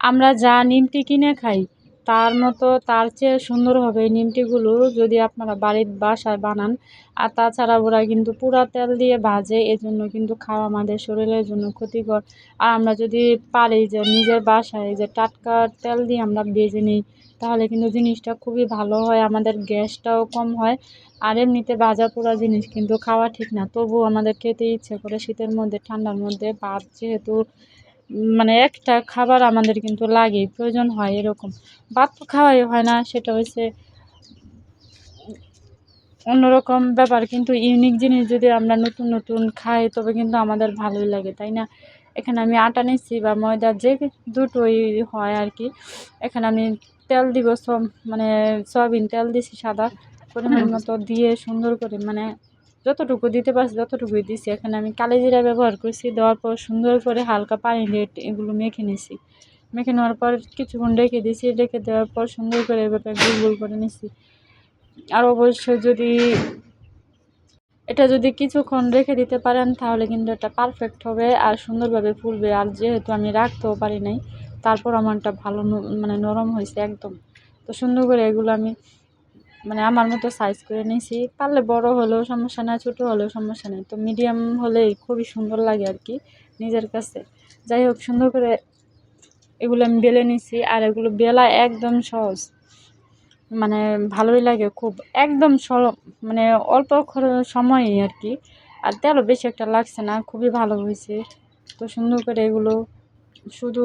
আমরা যা নিমটি কিনে খাই, তার মতো তার চেয়ে সুন্দর হবে এই নিমটিগুলো যদি আপনারা বাড়ির বাসায় বানান। আর তাছাড়া ওরা কিন্তু পুরা তেল দিয়ে ভাজে, এজন্য কিন্তু খাওয়া আমাদের শরীরের জন্য ক্ষতিকর। আর আমরা যদি পারি যে নিজের বাসায় যে টাটকা তেল দিয়ে আমরা ভেজে নিই, তাহলে কিন্তু জিনিসটা খুবই ভালো হয়, আমাদের গ্যাসটাও কম হয়। আর এমনিতে ভাজা পোড়া জিনিস কিন্তু খাওয়া ঠিক না, তবুও আমাদের খেতে ইচ্ছে করে শীতের মধ্যে, ঠান্ডার মধ্যে ভাত যেহেতু মানে একটা খাবার আমাদের কিন্তু লাগে প্রয়োজন হয় এরকম। ভাত খাওয়াই হয় না, সেটা হচ্ছে অন্যরকম ব্যাপার, কিন্তু ইউনিক জিনিস যদি আমরা নতুন নতুন খাই, তবে কিন্তু আমাদের ভালোই লাগে, তাই না? এখানে আমি আটা নিচ্ছি বা ময়দা, যে দুটোই হয় আর কি এখানে আমি তেল দিব, সব মানে সয়াবিন তেল দিছি সাদা পরিমাণ মতো দিয়ে সুন্দর করে মানে যতটুকু দিতে পারছি, ততটুকুই দিছি। এখানে আমি কালি জিরা ব্যবহার করছি। দেওয়ার পর সুন্দর করে হালকা পানি দিয়ে এগুলো মেখে নিছি। মেখে নেওয়ার পর কিছুক্ষণ রেখে দিয়েছি রেখে দেওয়ার পর সুন্দর করে এভাবে গোল গোল করে নিছি। আর অবশ্যই যদি এটা যদি কিছুক্ষণ রেখে দিতে পারেন, তাহলে কিন্তু এটা পারফেক্ট হবে আর সুন্দরভাবে ফুলবে। আর যেহেতু আমি রাখতেও পারি নাই, তারপর আমারটা ভালো মানে নরম হয়েছে একদম। তো সুন্দর করে এগুলো আমি মানে আমার মতো সাইজ করে নিয়েছি পারলে বড় হলেও সমস্যা নেই, ছোটো হলেও সমস্যা নেই। তো মিডিয়াম হলেই খুবই সুন্দর লাগে আর কি নিজের কাছে। যাই হোক, সুন্দর করে এগুলো আমি বেলে নিছি আর এগুলো বেলা একদম সহজ। মানে ভালোই লাগে খুব। একদম সল মানে অল্প সময়ই আর কি আর তেলও বেশি একটা লাগছে না, খুবই ভালো হয়েছে। তো সুন্দর করে এগুলো শুধু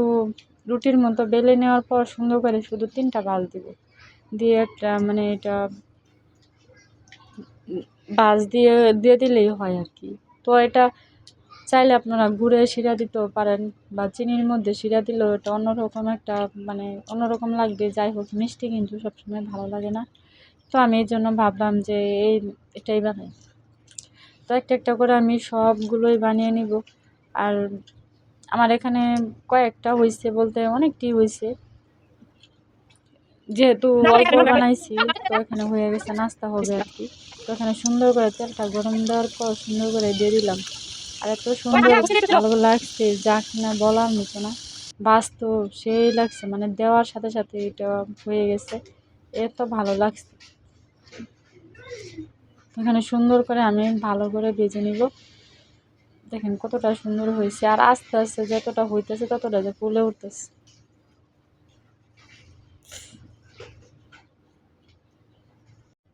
রুটির মতো বেলে নেওয়ার পর সুন্দর করে শুধু তিনটা বাল দিব। দিয়ে একটা মানে এটা বাস দিয়ে দিয়ে দিলেই হয় আর কি। তো এটা চাইলে আপনারা গুড়ে শিরা দিতেও পারেন বা চিনির মধ্যে শিরা দিলেও এটা অন্যরকম একটা মানে অন্যরকম লাগবে। যাই হোক, মিষ্টি কিন্তু সবসময় ভালো লাগে না। তো আমি এই জন্য ভাবলাম যে এই এটাই বানাই। তো একটা একটা করে আমি সবগুলোই বানিয়ে নিব। আর আমার এখানে কয়েকটা হয়েছে বলতে অনেকটি হয়েছে যেহেতু অল্প বানাইছি তো এখানে হয়ে গেছে নাস্তা হবে আর কি। তো এখানে সুন্দর করে তেলটা গরম দেওয়ার পর সুন্দর করে দিয়ে দিলাম। আর এত সুন্দর ভালো লাগছে যা কিনা বলার মতো না। বাস্তব সেই লাগছে মানে দেওয়ার সাথে সাথে এটা হয়ে গেছে। এত ভালো লাগছে। এখানে সুন্দর করে আমি ভালো করে ভেজে নিব। দেখেন কতটা সুন্দর হয়েছে। আর আস্তে আস্তে যতটা হইতেছে ততটা যে ফুলে উঠতেছে।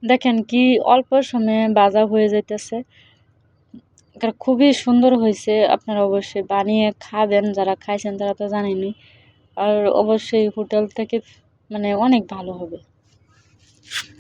দেখেন কি অল্প সময়ে বাজা হয়ে যাইতেছে। এটা খুবই সুন্দর হয়েছে আপনারা অবশ্যই বানিয়ে খাবেন, যারা খাইছেন তারা তো জানেনি আর অবশ্যই হোটেল থেকে মানে অনেক ভালো হবে।